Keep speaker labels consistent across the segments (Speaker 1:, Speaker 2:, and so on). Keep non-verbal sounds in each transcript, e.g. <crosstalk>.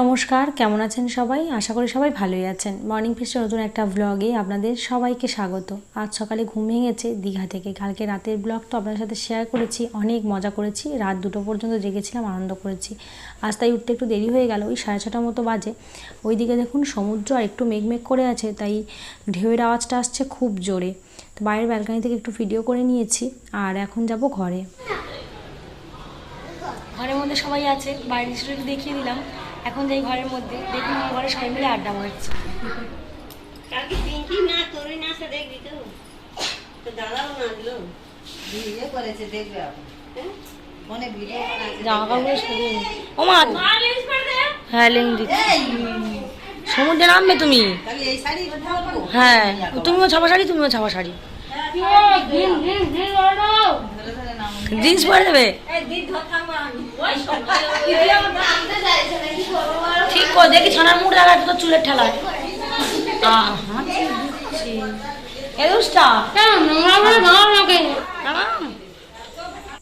Speaker 1: নমস্কার, কেমন আছেন সবাই? আশা করি সবাই ভালোই আছেন। মর্নিং ফেস্টের নতুন একটা ব্লগে আপনাদের সবাইকে স্বাগত। আজ সকালে ঘুম ভেঙেছে দীঘা থেকে। কালকে রাতের ব্লগ তো আপনাদের সাথে শেয়ার করেছি, অনেক মজা করেছি। রাত দুটো পর্যন্ত জেগেছিলাম, আনন্দ করেছি। আজ তাই উঠতে একটু দেরি হয়ে গেল, ওই সাড়ে ছটার মতো বাজে। ওইদিকে দেখুন সমুদ্র আর একটু মেঘমেঘ করে আছে, তাই ঢেউয়ের আওয়াজটা আসছে খুব জোরে। তো বাইরের ব্যালকানি থেকে একটু ভিডিও করে নিয়েছি, আর এখন যাব ঘরে। ঘরের মধ্যে সবাই আছে একটু দেখিয়ে দিলাম। এখন যাই ঘরের মধ্যে দেখি আমার ঘরে সবাই মিলে আড্ডা মারছে।
Speaker 2: কালকে পিঙ্কি না তোরই না সে দেখবি তো। তো দাদাও না দিল
Speaker 3: ভিডিও করেছে দেখবে ভিডিও করেছে
Speaker 1: জামা কাপড় ও মা হ্যাঁ লিঙ্ক দিচ্ছি সমুদ্রে নামবে তুমি? হ্যাঁ তুমিও ছাপা শাড়ি তুমিও ছাপা শাড়ি। জিন্স পরে দেবে ঠিক কর দেখি ছানার মুড় দেখা তো চুলের ঠেলা এ দুষ্টা।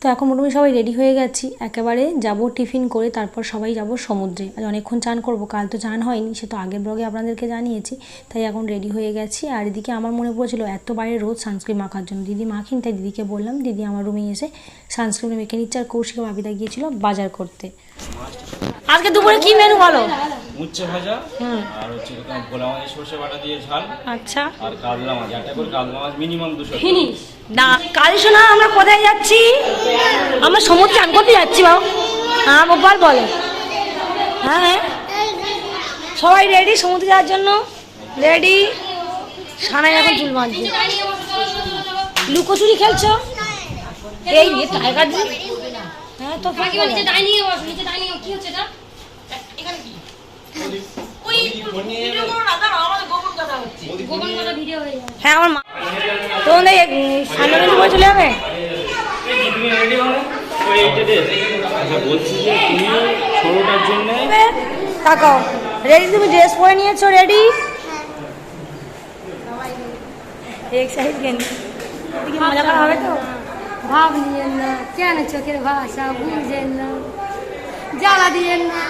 Speaker 1: তো এখন মোটামুটি সবাই রেডি হয়ে গেছি। একেবারে যাব টিফিন করে তারপর সবাই যাব সমুদ্রে। আর অনেকক্ষণ চান করব কাল তো চান হয়নি সে তো আগের ব্লগে আপনাদেরকে জানিয়েছি। তাই এখন রেডি হয়ে গেছি। আর এদিকে আমার মনে পড়েছিল এত বাইরে রোজ সানস্ক্রিন মাখার জন্য। দিদি মাখিন তাই দিদিকে বললাম দিদি আমার রুমে এসে সানস্ক্রিন মেখে নিচ্ছে। আর কৌশিক বাবিদা গিয়েছিল বাজার করতে। আজকে দুপুরে কি মেনু বলো?
Speaker 4: উচ্ছে ভাজা আর হচ্ছে ভোলা মাছের সর্ষে বাটা দিয়ে ঝাল।
Speaker 1: আচ্ছা।
Speaker 4: আর কাতলা মাছ একটা করে কাতলা মাছ মিনিমাম দুশো
Speaker 1: না কাল শোনা আমরা কোথায় যাচ্ছি? আমরা সমুদ্রে চান করতে যাচ্ছি বাবু। হ্যাঁ গোপাল বলো। হ্যাঁ হ্যাঁ। সবাই রেডি সমুদ্রে যাওয়ার জন্য? রেডি সানাই এখন চুল বাঁধছে। লুকোচুরি খেলছো? এই টাইগার হ্যাঁ তো ফাঁকি হ্যাঁ আমার মা। তোমাদের সামনে পরে চলে যাবে?
Speaker 4: তুমি রেডি হও ওই এইটা দে আচ্ছা বলছি যে তুমি
Speaker 1: তাকাও। রেডি তুমি ড্রেস পরে নিয়েছো রেডি এক্সাইজ গেঞ্জি কি মজা করা হবে তো?
Speaker 5: ভাব নিয়েন না কেন চোখের ভাষা বুঝেন না? জ্বালা দিয়েন না?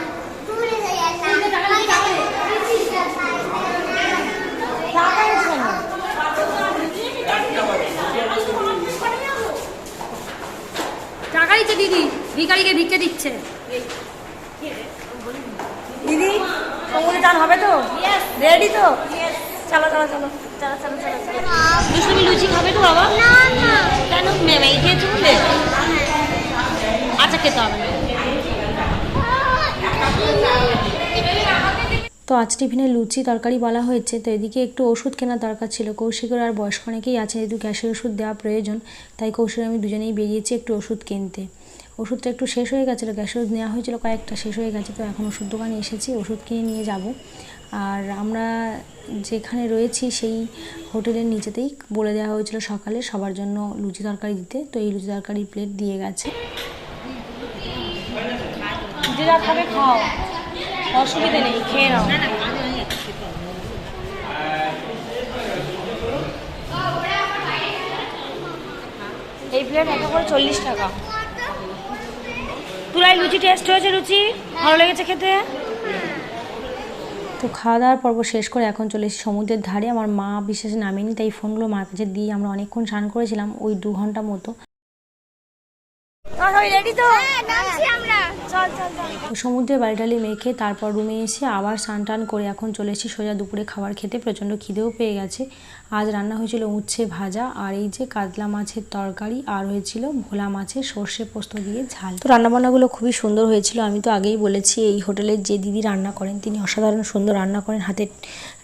Speaker 5: টাকা দিচ্ছে দিদি ভিখারিকে ভিক্ষে দিচ্ছে।
Speaker 1: দিদি সমুদ্রে চান হবে তো? রেডি তো? চলো চলো চলো। চলো চলো চলো চলো। তুমি লুচি খাবে তো বাবা? কেন? মেয়ে খেয়ে চলবে আচ্ছা খেতে হবে। না তো আজ টিফিনে লুচি তরকারি বলা হয়েছে, তো এদিকে একটু ওষুধ কেনার দরকার ছিল। কৌশিকের আর বয়স্ক অনেকেই আছে, যেহেতু গ্যাসের ওষুধ দেওয়া প্রয়োজন, তাই কৌশিক আমি দুজনেই বেরিয়েছি একটু ওষুধ কিনতে। ওষুধটা একটু শেষ হয়ে গেছিল, গ্যাসের ওষুধ নেওয়া হয়েছিল, কয়েকটা শেষ হয়ে গেছে, তো এখন ওষুধ দোকানে এসেছি, ওষুধ কিনে নিয়ে যাব। আর আমরা যেখানে রয়েছি, সেই হোটেলের নিচেতেই বলে দেওয়া হয়েছিল সকালে সবার জন্য লুচি তরকারি দিতে, তো এই লুচি তরকারি প্লেট দিয়ে গেছে। খাও। অসুবিধা নেই, খেয়ে নাও। এই প্লেট একটা করে চল্লিশ টাকা। তুলাই লুচি টেস্ট হয়েছে, লুচি? ভালো লেগেছে খেতে? তো খাওয়া দাওয়ার পর্ব শেষ করে এখন চলে এসেছি সমুদ্রের ধারে। আমার মা বিশেষ নামেনি, তাই ফোনগুলো মার কাছে দিয়ে আমরা অনেকক্ষণ স্নান করেছিলাম, ওই দু ঘণ্টা মতো। সমুদ্রে বাড়িটালি মেখে তারপর রুমে এসে আবার স্নান টান করে এখন চলেছি এসেছি সোজা দুপুরে খাবার খেতে। প্রচণ্ড খিদেও পেয়ে গেছে। আজ রান্না হয়েছিল উচ্ছে ভাজা, আর এই যে কাতলা মাছের তরকারি, আর হয়েছিল ভোলা মাছের সর্ষে পোস্ত দিয়ে ঝাল। তো রান্নাবান্নাগুলো খুবই সুন্দর হয়েছিল, আমি তো আগেই বলেছি, এই হোটেলের যে দিদি রান্না করেন, তিনি অসাধারণ সুন্দর রান্না করেন, হাতের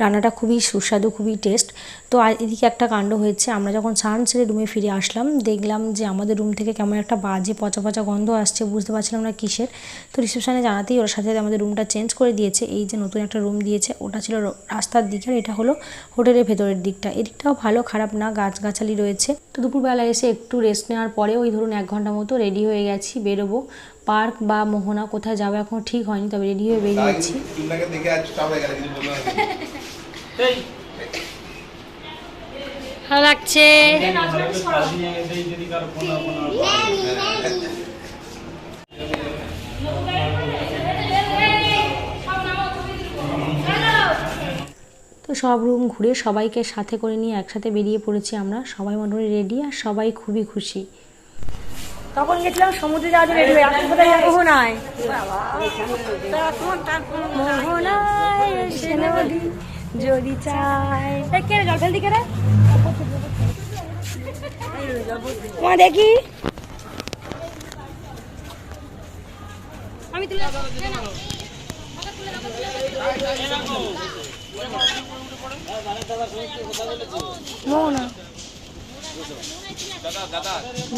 Speaker 1: রান্নাটা খুবই সুস্বাদু, খুবই টেস্ট। তো এদিকে একটা কাণ্ড হয়েছে, আমরা যখন স্নান ছেড়ে রুমে ফিরে আসলাম, দেখলাম যে আমাদের রুম থেকে কেমন একটা বাজে পচা পচা গন্ধ আসছে, বুঝতে পারছিলাম না কিসের। তো রিসেপশানে জানাতেই ওর সাথে সাথে আমাদের রুমটা চেঞ্জ করে দিয়েছে, এই যে নতুন একটা রুম দিয়েছে, ওটা ছিল রাস্তার দিকে, আর এটা হলো হোটেলের ভেতরের দিকটা। এদিকটাও ভালো খারাপ না গাছগাছালি রয়েছে তো দুপুরবেলা এসে একটু রেস্ট নেওয়ার পরে ওই ধরুন এক ঘণ্টা মতো রেডি হয়ে গেছি বেরোবো পার্ক বা মোহনা কোথায় যাব এখনও ঠিক হয়নি তবে রেডি হয়ে বেরিয়ে যাচ্ছি
Speaker 6: চুলটাকে দেখে আজ চাপ হয়ে গেল কিছু বলতে পারছি না।
Speaker 4: এই
Speaker 1: ভালো লাগছে
Speaker 4: কোনো
Speaker 1: সব রুম ঘুরে সবাইকে সাথে করে নিয়ে একসাথে বেরিয়ে পড়েছি আমরা। সবাই মোটামুটি রেডি আর সবাই খুবই খুশি।
Speaker 5: তখন গেছিলাম সমুদ্রে যাওয়ার জন্য রেডি হয়ে এখন কোথায় যাব? মোহনায়। মোহনায় এসে নদী যদি চাই এই কে রে, জল ফেলতি কে রে? মা দেখি। আমি তুলে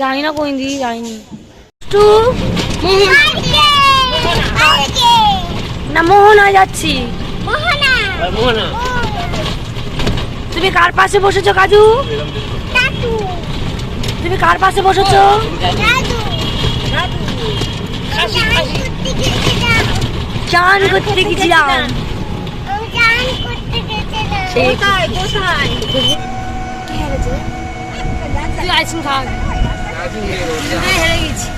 Speaker 5: জানি না কোন দিকে যাইনি। টু। না মোহনা যাচ্ছি। তুমি কার পাশে বসেছো কাজু? তুমি কার পাশে বসেছো? চান করতে গেছিলাম। তুই আইসক্রিম খাওয়া হেরে গেছি।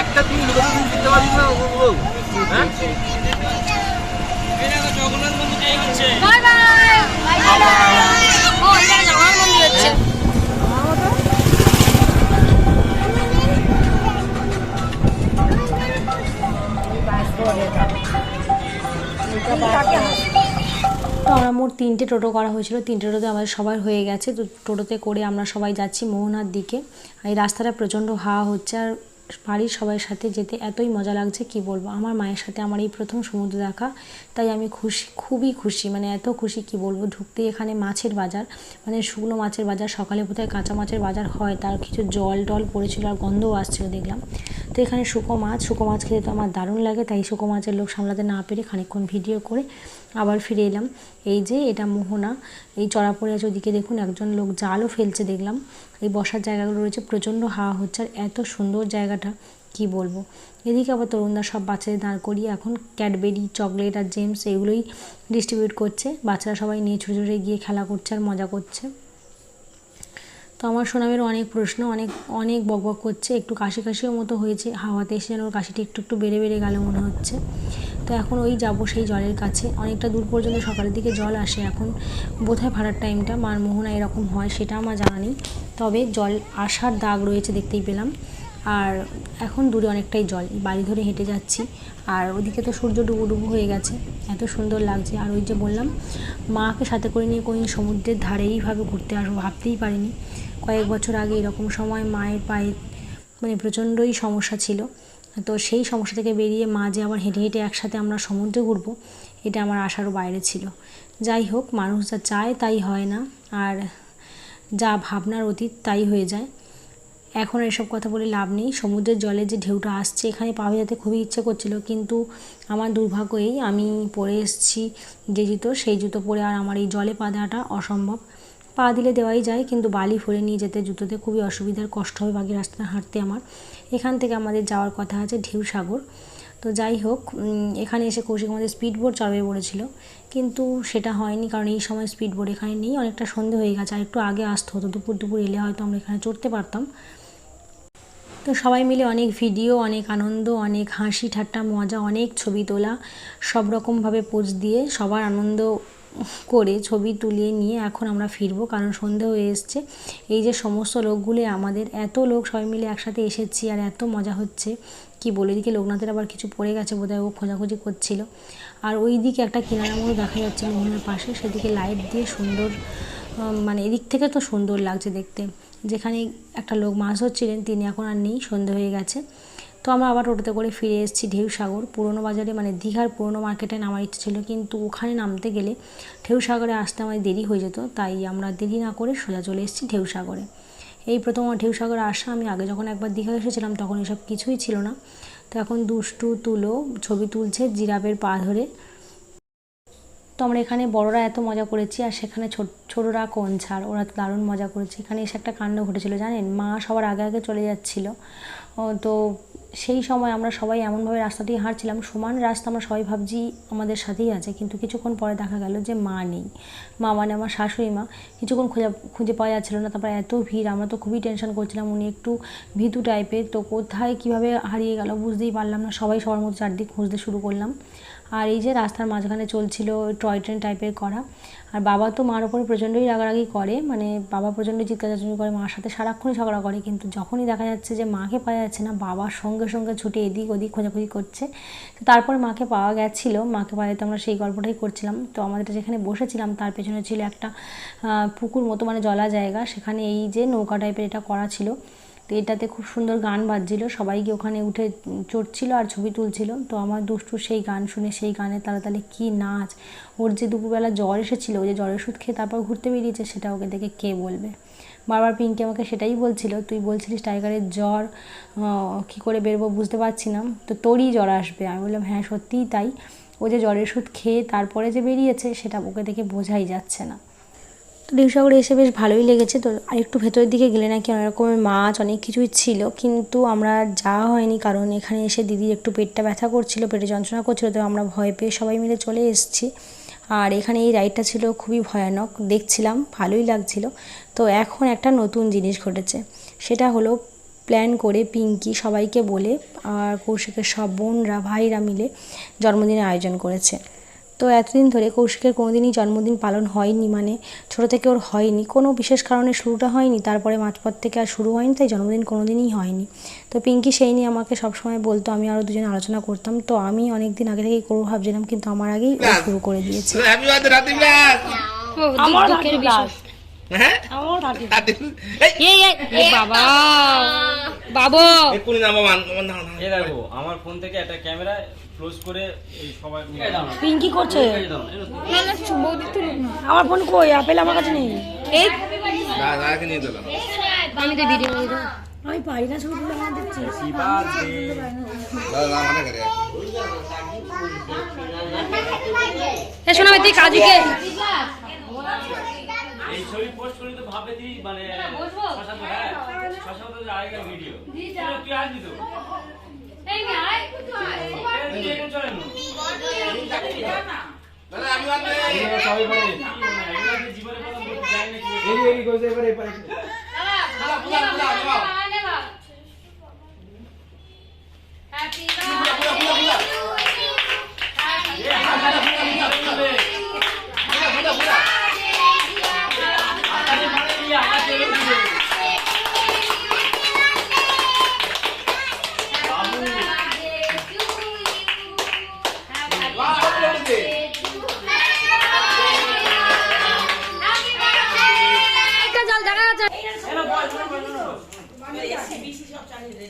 Speaker 6: একটা তুই দিতে পারিস না হ্যাঁ
Speaker 4: জগন্নাথ মন্দির হচ্ছে
Speaker 1: মোট তিনটে টোটো করা হয়েছিল। তিনটে টোটোতে আমাদের সবার হয়ে গেছে। তো টোটোতে করে আমরা সবাই যাচ্ছি মোহনার দিকে। এই রাস্তাটা প্রচণ্ড হাওয়া হচ্ছে আর বাড়ির সবার সাথে যেতে এতই মজা লাগছে, কি বলব? আমার মায়ের সাথে আমার এই প্রথম সমুদ্র দেখা। তাই আমি খুশি, খুবই খুশি। মানে এত খুশি, কি বলব? ঢুকতে এখানে মাছের বাজার। মানে শুকনো মাছের বাজার। সকালে বোধহয় কাঁচা মাছের বাজার হয়। তার কিছু জল টল পড়েছিল আর গন্ধও আসছিল, দেখলাম। তো এখানে শুকো মাছ শুকো মাছ খেতে তো আমার দারুণ লাগে, তাই শুকো মাছের লোক সামলাতে না পেরে খানিকক্ষণ ভিডিও করে আবার ফিরে এলাম। এই যে এটা মোহনা, এই চড়া পড়ে আছে ওদিকে দেখুন, একজন লোক জালও ফেলছে দেখলাম। এই বসার জায়গাগুলো রয়েছে, প্রচণ্ড হাওয়া হচ্ছে আর এত সুন্দর জায়গাটা, কি বলব। এদিকে আবার তরুণদা সব বাচ্চাদের দাঁড় করিয়ে এখন ক্যাডবেরি, চকলেট আর জেমস এগুলোই ডিস্ট্রিবিউট করছে। বাচ্চারা সবাই নিয়ে ছুটে ছুটে গিয়ে খেলা করছে আর মজা করছে। তো আমার সোনামের অনেক প্রশ্ন, অনেক অনেক বকবক করছে, একটু কাশি কাশিও মতো হয়েছে, হাওয়াতে এসে যেন ওর কাশিটা একটু একটু বেড়ে বেড়ে গেল মনে হচ্ছে। তো এখন ওই যাব সেই জলের কাছে। অনেকটা দূর পর্যন্ত সকালের দিকে জল আসে এখন। বোধহয় ভাড়ার টাইমটা মার মোহনা এরকম হয় সেটা আমার জানা নেই। তবে জল আসার দাগ রয়েছে দেখতেই পেলাম। আর এখন দূরে অনেকটাই জল বাড়ি ধরে হেঁটে যাচ্ছি। আর ওদিকে তো সূর্য ডুবু ডুবু হয়ে গেছে, এত সুন্দর লাগছে। আর ওই যে বললাম, মাকে সাথে করে নিয়ে কোনোদিন সমুদ্রের ধারে এইভাবে ঘুরতে আসব, ভাবতেই পারিনি। কয়েক বছর আগে এরকম সময় মায়ের পায়ে মানে প্রচণ্ডই সমস্যা ছিল। তো সেই সমস্যা থেকে বেরিয়ে মা যে আবার হেঁটে হেঁটে একসাথে আমরা সমুদ্রে ঘুরবো, এটা আমার আশারও বাইরে ছিল। যাই হোক, মানুষ যা চায় তাই হয় না, আর যা ভাবনার অতীত তাই হয়ে যায়। এখন এসব কথা বলে লাভ নেই। সমুদ্রের জলে যে ঢেউটা আসছে, এখানে পা ভেজাতে খুবই ইচ্ছে করছিল, কিন্তু আমার দুর্ভাগ্য এই, আমি পরে এসেছি যে জুতো, সেই জুতো পরে আর আমার এই জলে পা দেওয়াটা অসম্ভব। পা দিলে দেওয়াই যায়, কিন্তু বালি ভরে নিয়ে যেতে জুতোতে খুবই অসুবিধার কষ্ট হবে বাকি রাস্তা হাঁটতে আমার। এখান থেকে আমাদের যাওয়ার কথা আছে ঢেউ সাগর। তো যাই হোক এখানে এসে কৌশিক আমাদের স্পিড বোট চড়াবে বলেছিল, কিন্তু সেটা হয়নি কারণ এই সময় স্পিড বোট এখানে নেই, অনেকটা সন্ধে হয়ে গেছে, আর একটু আগে আসতে হতো দুপুর দুপুর এলে হয়তো আমরা এখানে চড়তে পারতাম। তো সবাই মিলে অনেক ভিডিও, অনেক আনন্দ, অনেক হাসি, ঠাট্টা, মজা, অনেক ছবি তোলা, সব রকমভাবে পোজ দিয়ে সবার আনন্দ করে ছবি তুলিয়ে নিয়ে এখন আমরা ফিরবো, কারণ সন্ধে হয়ে এসছে। এই যে সমস্ত লোকগুলি, আমাদের এত লোক সবাই মিলে একসাথে এসেছি আর এত মজা হচ্ছে। কি বলে, এদিকে লোকনাথের আবার কিছু পড়ে গেছে বোধহয়, ও খোঁজাখুঁজি করছিল। আর ওই দিকে একটা কিনারা মতো দেখা যাচ্ছে মোহনার পাশে, সেদিকে লাইট দিয়ে সুন্দর মানে এদিক থেকে তো সুন্দর লাগছে দেখতে। যেখানে একটা লোক মাছ ধরছিলেন, তিনি এখন আর নেই, সন্ধে হয়ে গেছে। তো আমরা আবার টোটোতে করে ফিরে এসেছি ঢেউসাগর। পুরনো বাজারে মানে দীঘার পুরনো মার্কেটে নামার ইচ্ছে ছিল, কিন্তু ওখানে নামতে গেলে ঢেউসাগরে আসতে আমাদের দেরি হয়ে যেত, তাই আমরা দেরি না করে সোজা চলে এসেছি ঢেউসাগরে। এই প্রথম ঢেউসাগরে আসা, আমি আগে যখন একবার দীঘা এসেছিলাম, তখন এসব কিছুই ছিল না। তো এখন দুষ্টু তুলো ছবি তুলছে জিরাফের পা ধরে। তো আমরা এখানে বড়রা এত মজা করেছি, আর সেখানে ছোট, ছোটরা কোন ছাড়? ওরা দারুণ মজা করেছে। এখানে এসে একটা কাণ্ড ঘটেছিল, জানেন? মা সবার আগে আগে চলে যাচ্ছিল। তো সেই সময় আমরা সবাই এমনভাবে রাস্তা দিয়ে হাঁটছিলাম। সমান রাস্তা আমরা সবাই ভাবছি আমাদের সাথেই আছে। কিন্তু কিছুক্ষণ পরে দেখা গেল যে মা নেই। মা মানে আমার শাশুড়ি মা। কিছুক্ষণ খুঁজে খুঁজে পাওয়া যাচ্ছিল না। তারপর এত ভিড়, আমরা তো খুবই টেনশন করছিলাম। উনি একটু ভীতু টাইপের তো কোথায় কীভাবে হারিয়ে গেল বুঝতেই পারলাম না। সবাই সবার মতো চারদিক খুঁজতে শুরু করলাম। আর এই যে রাস্তার মাঝখানে চলছিল টয় ট্রেন টাইপের করা। আর বাবা তো মার ওপরে প্রচণ্ডই রাগারাগি করে মানে বাবা প্রচণ্ড চিৎকার চাচুরি করে, মার সাথে সারাক্ষণই ঝগড়া করে, কিন্তু যখনই দেখা যাচ্ছে যে মাকে পাওয়া যাচ্ছে না বাবার সঙ্গে সঙ্গে ছুটে এদিক ওদিক খোঁজাখুঁজি করছে। তো তারপরে মাকে পাওয়া গেছিল, মাকে পাওয়া যেতে আমরা সেই গল্পটাই করছিলাম। তো আমাদের যেখানে বসেছিলাম, তার পেছনে ছিল একটা পুকুর মতো মানে জলা জায়গা সেখানে এই যে নৌকা টাইপের এটা করা ছিল। তো এটাতে খুব সুন্দর গান বাজছিল। সবাই গিয়ে ওখানে উঠে চড়ছিল আর ছবি তুলছিল। তো আমার দুষ্টু সেই গান শুনে সেই গানে তালে তাহলে কী নাচ। ওর যে দুপুরবেলা জ্বর এসেছিল ও যে জ্বরের ওষুধ খেয়ে তারপর ঘুরতে বেরিয়েছে, সেটা ওকে দেখে কে বলবে? বারবার পিঙ্কি আমাকে সেটাই বলছিল, তুই বলছিলিস টাইগারের জ্বর কী করে বেরবো বুঝতে পারছি না। তো তোরই জ্বর আসবে। আমি বললাম হ্যাঁ সত্যিই তাই। ও যে জ্বরের ওষুধ খেয়ে তারপরে যে বেরিয়েছে, সেটা ওকে দেখে বোঝাই যাচ্ছে না। তো এসে বেশ ভালোই লেগেছে। তো আর একটু ভেতরের দিকে গেলে নাকি অনেক রকমের মাছ, অনেক কিছুই ছিল। কিন্তু আমরা যাওয়া হয়নি কারণ এখানে এসে দিদির একটু পেটটা ব্যথা করছিল, পেটে যন্ত্রণা করছিল, তো আমরা ভয় পেয়ে সবাই মিলে চলে এসেছি। আর এখানে এই রাইডটা ছিল খুবই ভয়ানক, দেখছিলাম, ভালোই লাগছিল। তো এখন একটা নতুন জিনিস ঘটেছে। সেটা হলো প্ল্যান করে পিঙ্কি সবাইকে বলে আর কৌশিকের সব বোনরা, ভাইরা মিলে জন্মদিনের আয়োজন করেছে। তো এতদিন ধরে কৌশিকের কোনোদিনই জন্মদিন পালন হয়নি মানে ছোটো থেকে ওর হয়নি। কোনো বিশেষ কারণে শুরুটা হয়নি তারপরে মাঝপথ থেকে আর শুরু হয়নি তাই জন্মদিন কোনোদিনই হয়নি। তো পিঙ্কি সেই নিয়ে আমাকে সবসময় বলতো আমি আরও দুজন আলোচনা করতাম। তো আমি অনেক দিন আগে থেকেই করব ভাবছিলাম কিন্তু আমার আগেই ও শুরু করে দিয়েছে।
Speaker 7: আমার বিষয়।
Speaker 6: হ্যাঁ?
Speaker 7: আমার রাতে
Speaker 6: রাতি এই!
Speaker 5: বাবা। বাবা।
Speaker 6: এক্ষুনি নামো নাও নাও।
Speaker 4: এই দেখো আমার ফোন থেকে একটা ক্যামেরা ক্লোজ করে এই সবাই
Speaker 7: পিঙ্কি করছে?
Speaker 4: এই দাও, এই দাও।
Speaker 7: আমার ফোন কই? আপেল আমার কাছে নেই।
Speaker 5: এই
Speaker 6: না দাদাকে নিয়ে দিলাম।
Speaker 5: আমি তো ভিডিও করে দেবো
Speaker 7: আমি পারি না ছবি আমার দিচ্ছি।
Speaker 6: না মানে
Speaker 5: এ শোনা তুই কাজীকে।
Speaker 4: এই ছবি পোস্ট করি তো ভাববে তুই মানে হ্যাঁ তো আগেকার ভিডিও তুই আসবি তো? জীবনে প্রথম। এ,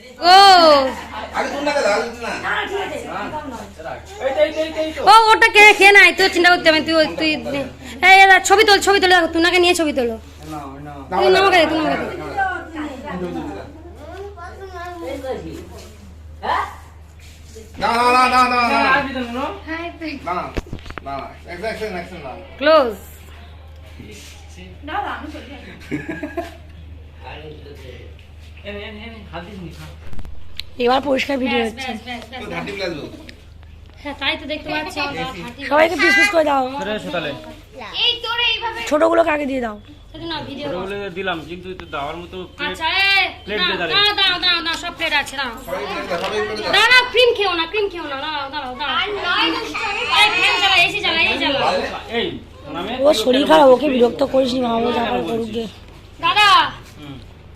Speaker 4: তো।
Speaker 5: ও ওটা কে খেয়ে নাই তুই চিন্তা করতে হবে তুই তুই এই ছবি তোল ছবি তোলে দেখো তুনাকে নিয়ে ছবি তোলো তুই নামাকে তুই নামাকে দে
Speaker 6: না না না না না না
Speaker 4: আসবি তো, নুনু?
Speaker 6: না না না এক্সাক্ট এক্সাক্ট না
Speaker 5: ক্লোজ
Speaker 4: হাত দিস নি, খা।
Speaker 7: এবার পরিষ্কার ভিডিও হচ্ছে
Speaker 5: হ্যাঁ
Speaker 7: সবাইকে পিস পিস করে দাও
Speaker 4: সরে এসো তাহলে।
Speaker 7: দিয়ে দাও
Speaker 4: দিলাম কিন্তু মতো
Speaker 5: আচ্ছা
Speaker 4: প্লেট
Speaker 5: সব প্লেট আছে দাঁড়াও ক্রিম খেও না ক্রিম খেও না দাঁড়াও দাঁড়াও দাঁড়াও এই
Speaker 7: ও শরীর খারাপ ওকে বিরক্ত করিস নি মামা যা করুক গে
Speaker 5: দাদা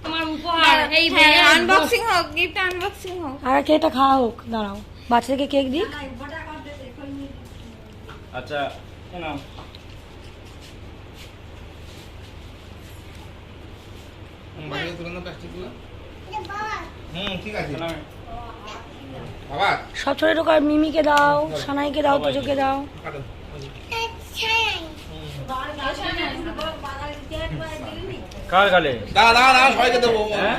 Speaker 5: তোমার উপহার এই আনবক্সিং
Speaker 7: আর কেকটা খাওয়া হোক দাঁড়াও। বাচ্চাদেরকে কেক দিক?
Speaker 4: আচ্ছা নাও।
Speaker 7: সব ছোট ছোট মিমিকে দাও সানাইকে দাও তোজোকে দাও।
Speaker 4: কার গালে?
Speaker 6: দাঁড়া সবাইকে দেবো।
Speaker 4: হ্যাঁ?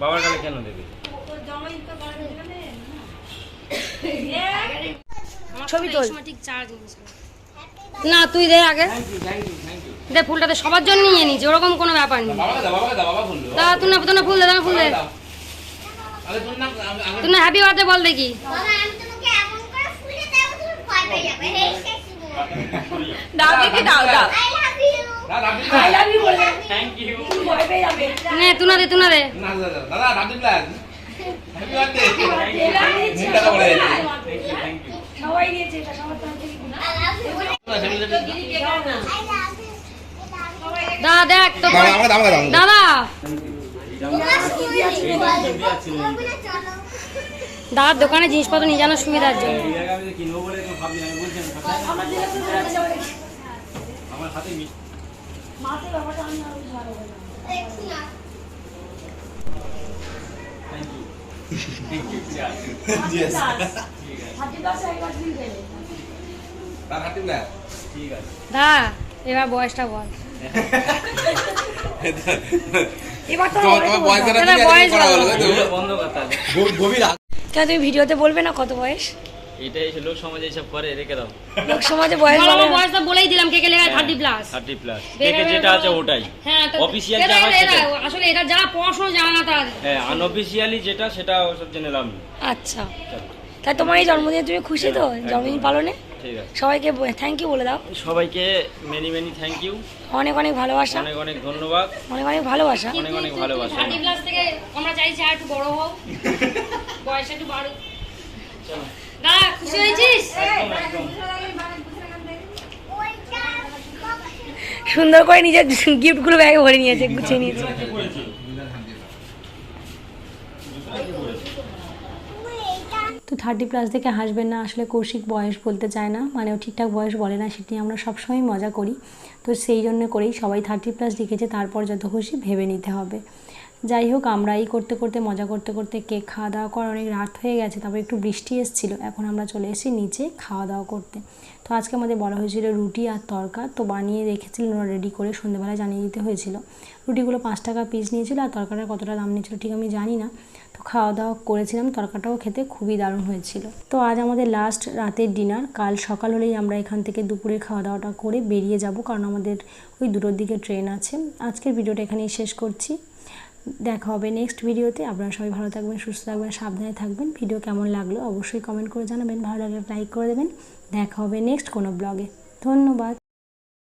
Speaker 4: বাবার গালে কেন দেবে
Speaker 7: ছবি তোল।
Speaker 5: না তুই দে আগে। দে ফুলটা তো সবার জন্য নিয়ে নিচ্ছি ওরকম কোনো ব্যাপার নেই।
Speaker 6: দাও দাও
Speaker 5: তা তুই না তুই না ফুল দে না ফুল দে।
Speaker 6: দাও। তুই না
Speaker 5: না হ্যাপি বার্থডে বল <laughs> দেখি।
Speaker 6: দাও দাও দাদা
Speaker 5: নে দে দে।
Speaker 6: দাদা প্লাস হ্যাপি বার্থডে
Speaker 7: সবাই দিয়েছে এটা সবার
Speaker 5: দাদা দেখ তো দাদা দাদার দোকানে জিনিসপত্র নিয়ে জানার সুবিধার জন্য।
Speaker 4: আমার হাতে মিষ্টি।
Speaker 7: মাতে ব্যাপারটা আমি আরও ভালো
Speaker 4: থ্যাংক ইউ থ্যাংক ইউ
Speaker 7: একবার ফ্রি পেলে
Speaker 6: তার হাতে না
Speaker 4: ঠিক আছে।
Speaker 5: দা এবার বয়সটা বল।
Speaker 7: এবার তো
Speaker 6: বয়স
Speaker 4: বন্ধ করতে হবে
Speaker 6: গভীর
Speaker 7: কেন তুমি ভিডিওতে বলবে না কত বয়স?
Speaker 4: এটাই লোক সমাজে এসব করে রেখে দাও।
Speaker 7: লোক সমাজে বয়স
Speaker 5: বল, আমার বয়সটা বলেই দিলাম কে কে লেখা থার্টি প্লাস
Speaker 4: থার্টি প্লাস
Speaker 5: বের
Speaker 4: থেকে
Speaker 5: হবে
Speaker 4: যেটা আছে ওটাই।
Speaker 5: হ্যাঁ তো এটা-
Speaker 4: যা হয় সেটাই।
Speaker 5: আসলে এটা যারা পড়াশোনা জানে না তার
Speaker 4: হ্যাঁ আনঅফিসিয়ালি যেটা সেটা ওসব জেনে লাভ
Speaker 7: আচ্ছা। তাই তোমার এই জন্মদিনে তুমি খুশি তো। জন্মদিন পালনে?
Speaker 4: ঠিক আছে।
Speaker 7: সবাইকে থ্যাংক ইউ বলে দাও।
Speaker 4: সবাইকে মেনি মেনি থ্যাংক ইউ
Speaker 7: অনেক অনেক ভালোবাসা।
Speaker 4: অনেক অনেক ধন্যবাদ।
Speaker 7: অনেক অনেক ভালোবাসা।
Speaker 4: অনেক অনেক ভালোবাসা।
Speaker 5: থার্টি প্লাস থেকে আমরা চাইছি আর একটু বড় হোক। বয়সটা একটু বাড়ুক। খুশি হয়েছিস?
Speaker 7: সুন্দর করে নিজের গিফটগুলো ব্যাগে ভরে নিয়েছে গুছিয়ে নিয়েছে।
Speaker 1: তো থার্টি প্লাস থেকে হাসবেন না আসলে কৌশিক বয়স বলতে চায় না মানে ও ঠিকঠাক বয়স বলে না সেটি আমরা সবসময় মজা করি। তো সেই জন্য করেই সবাই থার্টি প্লাস লিখেছে তারপর যত খুশি ভেবে নিতে হবে। যাই হোক আমরা এই করতে করতে, মজা করতে করতে কেক খাওয়া দাওয়া করার অনেক রাত হয়ে গেছে, তারপর একটু বৃষ্টি এসেছিল, এখন আমরা চলে এসেছি নিচে খাওয়া দাওয়া করতে। তো আজকে আমাদের বলা হয়েছিল রুটি আর তরকা, তো বানিয়ে রেখেছিলেন, ওরা রেডি করে সন্ধ্যেবেলায় জানিয়ে দিতে হয়েছিল। রুটিগুলো পাঁচ টাকা পিস নিয়েছিল, আর তরকাটার কতটা দাম নিয়েছিল ঠিক আমি জানি না। তো খাওয়া দাওয়া করেছিলাম, তরকাটাও খেতে খুবই দারুণ হয়েছিল। তো আজ আমাদের লাস্ট রাতের ডিনার কাল সকাল হলেই আমরা এখান থেকে দুপুরে খাওয়া দাওয়াটা করে বেরিয়ে যাব, কারণ আমাদের ওই দুটোর দিকে ট্রেন আছে। আজকের ভিডিওটা এখানেই শেষ করছি। দেখা হবে নেক্সট ভিডিওতে আপনারা সবাই ভালো থাকবেন, সুস্থ থাকবেন, সাবধানে থাকবেন। ভিডিও কেমন লাগল অবশ্যই কমেন্ট করে জানাবেন। ভালো লাগলে লাইক করে দেবেন। দেখা হবে নেক্সট কোনো ব্লগে ধন্যবাদ।